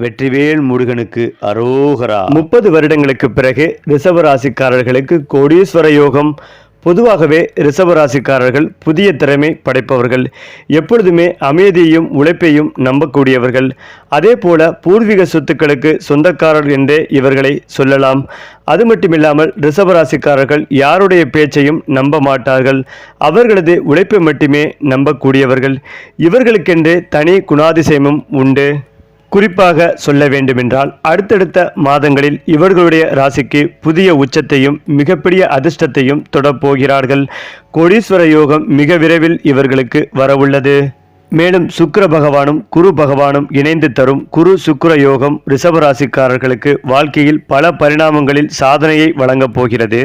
வெற்றிவேல் முருகனுக்கு அரோகரா. முப்பது வருடங்களுக்கு பிறகு ரிசவராசிக்காரர்களுக்கு கோடீஸ்வர யோகம். பொதுவாகவே ரிசவராசிக்காரர்கள் புதிய திறமை படைப்பவர்கள். எப்பொழுதுமே அமைதியையும் உழைப்பையும் நம்பக்கூடியவர்கள். அதே போல பூர்வீக சொத்துக்களுக்கு சொந்தக்காரர் என்றே இவர்களை சொல்லலாம். அது மட்டுமில்லாமல் ரிசவராசிக்காரர்கள் யாருடைய பேச்சையும் நம்ப மாட்டார்கள். அவர்களது உழைப்பை மட்டுமே நம்பக்கூடியவர்கள். இவர்களுக்கென்று தனி குணாதிசயமும் உண்டு. குறிப்பாக சொல்ல வேண்டுமென்றால் அடுத்தடுத்த மாதங்களில் இவர்களுடைய ராசிக்கு புதிய உச்சத்தையும் மிகப்பெரிய அதிர்ஷ்டத்தையும் தொடப்போகிறார்கள். கோடீஸ்வர யோகம் மிக விரைவில் இவர்களுக்கு வரவுள்ளது. மேலும் சுக்கர பகவானும் குரு பகவானும் இணைந்து தரும் குரு சுக்கர யோகம் ரிஷபராசிக்காரர்களுக்கு வாழ்க்கையில் பல பரிணாமங்களில் சாதனையை வழங்கப் போகிறது.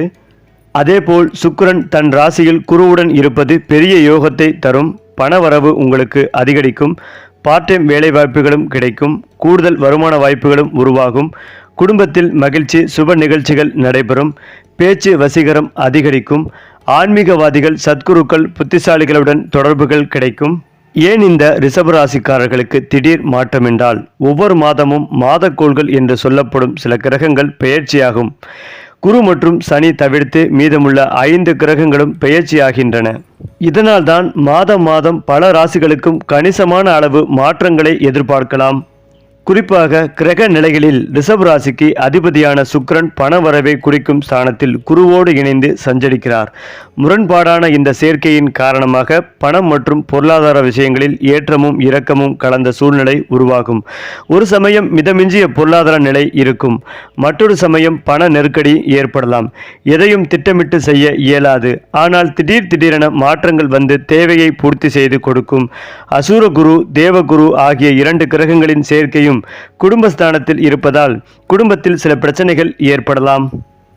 அதேபோல் சுக்கரன் தன் ராசியில் குருவுடன் இருப்பது பெரிய யோகத்தை தரும் பணவரவு உங்களுக்கு அதிகரிக்கும். பார்ட் டைம் வேலை வாய்ப்புகளும் கிடைக்கும். கூடுதல் வருமான வாய்ப்புகளும் உருவாகும். குடும்பத்தில் மகிழ்ச்சி சுப நிகழ்ச்சிகள் நடைபெறும். பேச்சு வசீகரம் அதிகரிக்கும். ஆன்மீகவாதிகள் சத்குருக்கள் புத்திசாலிகளுடன் தொடர்புகள் கிடைக்கும். ஏன் இந்த ரிஷபராசிக்காரர்களுக்கு திடீர் மாற்றம் என்றால் ஒவ்வொரு மாதமும் மாதக்கோள்கள் என்று சொல்லப்படும் சில கிரகங்கள் பெயர்ச்சியாகும். குரு மற்றும் சனி தவிர்த்து மீதமுள்ள ஐந்து கிரகங்களும் பெயர்ச்சியாகின்றன. இதனால்தான் மாதம் மாதம் பல ராசிகளுக்கும் கணிசமான அளவு மாற்றங்களை எதிர்பார்க்கலாம். குறிப்பாக கிரக நிலைகளில் ரிஷப ராசிக்கு அதிபதியான சுக்கிரன் பணவரவை குறிக்கும் ஸ்தானத்தில் குருவோடு இணைந்து சஞ்சரிக்கிறார். முரண்பாடான இந்த சேர்க்கையின் காரணமாக பணம் மற்றும் பொருளாதார விஷயங்களில் ஏற்றமும் இரக்கமும் கலந்த சூழ்நிலை உருவாகும். ஒரு சமயம் மிதமிஞ்சிய பொருளாதார நிலை இருக்கும். மற்றொரு சமயம் பண நெருக்கடி ஏற்படலாம். எதையும் திட்டமிட்டு செய்ய இயலாது. ஆனால் திடீர் திடீரென மாற்றங்கள் வந்து தேவையை பூர்த்தி செய்து கொடுக்கும். அசூரகுரு தேவகுரு ஆகிய இரண்டு கிரகங்களின் சேர்க்கையும் குடும்பஸ்தானத்தில் இருப்பதால் குடும்பத்தில் சில பிரச்சனைகள் ஏற்படலாம்.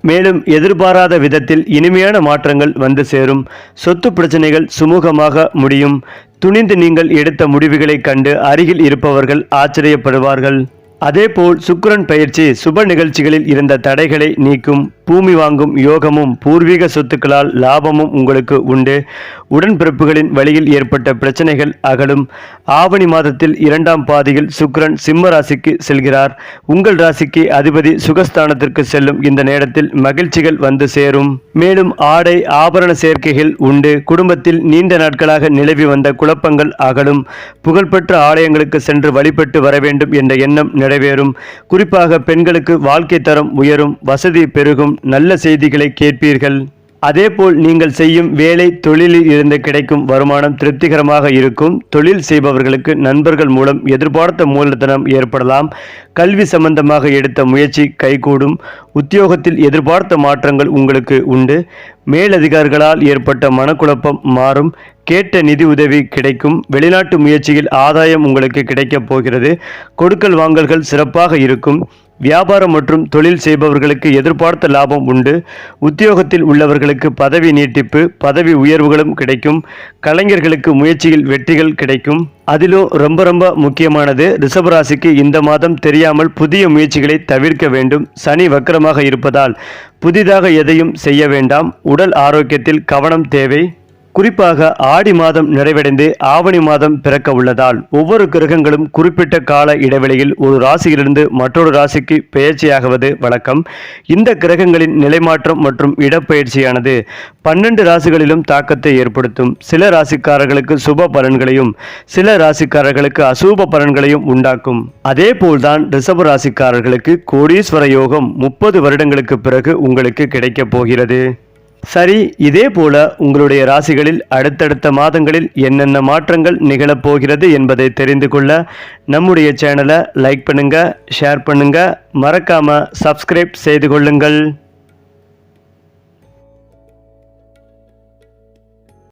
மேலும் எதிர்பாராத விதத்தில் இனிமையான மாற்றங்கள் வந்து சேரும். சொத்து பிரச்சனைகள் சுமூகமாக முடியும். துணிந்து நீங்கள் எடுத்த முடிவுகளை கண்டு அருகில் இருப்பவர்கள் ஆச்சரியப்படுவார்கள். அதேபோல் சுக்கரன் பயிற்சி சுப நிகழ்ச்சிகளில் இருந்த தடைகளை நீக்கும் பூமி வாங்கும் யோகமும் பூர்வீக சொத்துக்களால் லாபமும் உங்களுக்கு உண்டு. உடன்பிறப்புகளின் வழியில் ஏற்பட்ட பிரச்சனைகள் அகலும். ஆவணி மாதத்தில் இரண்டாம் பாதியில் சுக்ரன் சிம்ம ராசிக்கு செல்கிறார். உங்கள் ராசிக்கு அதிபதி சுகஸ்தானத்திற்கு செல்லும் இந்த நேரத்தில் மகிழ்ச்சிகள் வந்து சேரும். மேலும் ஆடை ஆபரண சேர்க்கைகள் உண்டு. குடும்பத்தில் நீண்ட நாட்களாக நிலவி வந்த குழப்பங்கள் அகலும். புகழ்பெற்ற ஆலயங்களுக்கு சென்று வழிபட்டு வர வேண்டும் என்ற எண்ணம் நிறைவேறும். குறிப்பாக பெண்களுக்கு வாழ்க்கை தரம் உயரும். வசதி பெருகும். நல்ல செய்திகளை கேட்பீர்கள். அதேபோல் நீங்கள் செய்யும் வேலை தொழிலில் இருந்து கிடைக்கும் வருமானம் திருப்திகரமாக இருக்கும். தொழில் செய்பவர்களுக்கு நண்பர்கள் மூலம் எதிர்பார்த்த மூலதனம் ஏற்படலாம். கல்வி சம்பந்தமாக எடுத்த முயற்சி கைகூடும். உத்தியோகத்தில் எதிர்பார்த்த மாற்றங்கள் உங்களுக்கு உண்டு. மேலதிகாரிகளால் ஏற்பட்ட மனக்குழப்பம் மாறும். கேட்ட நிதி உதவி கிடைக்கும். வெளிநாட்டு முயற்சியில் ஆதாயம் உங்களுக்கு கிடைக்கப் போகிறது. கொடுக்கல் வாங்கல்கள் சிறப்பாக இருக்கும். வியாபாரம் மற்றும் தொழில் செய்பவர்களுக்கு எதிர்பார்த்த லாபம் உண்டு. உத்தியோகத்தில் உள்ளவர்களுக்கு பதவி நீட்டிப்பு பதவி உயர்வுகளும் கிடைக்கும். கலைஞர்களுக்கு முயற்சியில் வெற்றிகள் கிடைக்கும். அதிலும் ரொம்ப ரொம்ப முக்கியமானது ரிஷபராசிக்கு இந்த மாதம் தெரியாமல் புதிய முயற்சிகளை தவிர்க்க வேண்டும். சனி வக்கரமாக இருப்பதால் புதிதாக எதையும் செய்ய வேண்டாம். உடல் ஆரோக்கியத்தில் கவனம் தேவை. குறிப்பாக ஆடி மாதம் நிறைவடைந்து ஆவணி மாதம் பிறக்க உள்ளதால் ஒவ்வொரு கிரகங்களும் குறிப்பிட்ட கால இடைவெளியில் ஒரு ராசியிலிருந்து மற்றொரு ராசிக்கு பெயர்ச்சியாகுவது வழக்கம். இந்த கிரகங்களின் நிலைமாற்றம் மற்றும் இடப்பெயர்ச்சியானது பன்னெண்டு ராசிகளிலும் தாக்கத்தை ஏற்படுத்தும். சில ராசிக்காரர்களுக்கு சுப பலன்களையும் சில ராசிக்காரர்களுக்கு அசூப பலன்களையும் உண்டாக்கும். அதே போல்தான் ரிஷப ராசிக்காரர்களுக்கு கோடீஸ்வர யோகம் முப்பது வருடங்களுக்கு பிறகு உங்களுக்கு கிடைக்கப் போகிறது. சரி இதே போல உங்களுடைய ராசிகளில் அடுத்தடுத்த மாதங்களில் என்னென்ன மாற்றங்கள் நிகழப்போகிறது என்பதை தெரிந்து கொள்ள நம்முடைய சேனலை லைக் பண்ணுங்க ஷேர் பண்ணுங்க. மறக்காம சப்ஸ்கிரைப் செய்து கொள்ளுங்கள்.